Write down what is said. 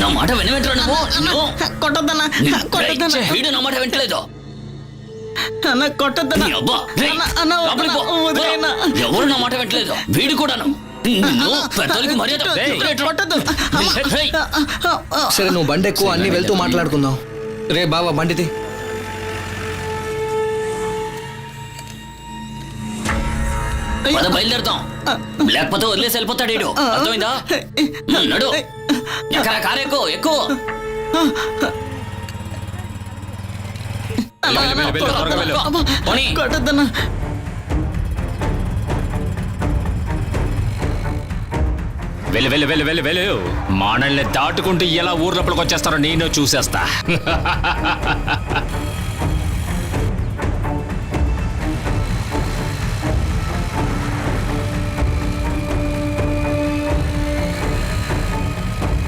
నా మాట వినవేంట్రా నువ్వు? నువ్వు? కొట్టద్దన్నా రేయ్, కొట్టద్దన్నా. వీడు నా మాట వింటలేదు. అన్న కొట్టద్దన్నా. నీ అబ్బా అన్న. ఎవరు నా మాట వింటలేదు? వీడు కూడాను. సరే నువ్వు బండి ఎక్కువ అన్ని వెళ్తూ మాట్లాడుకుందాం. రే బావా బండిది పద బయలుదేరుతాం. లేకపోతే వదిలేసి వెళ్ళిపోతాడు వీడు. అర్థమైందా? నడు. ఎక్కడ? కారు ఎక్కువ ఎక్కువ. కొట్టద్దన్నా. వెళ్ళి వెళ్ళి వెళ్ళి వెళ్ళి వెళ్ళు. మనల్ని దాటుకుంటూ ఎలా ఊర్లోపలికి వచ్చేస్తారో నేను చూసేస్తా.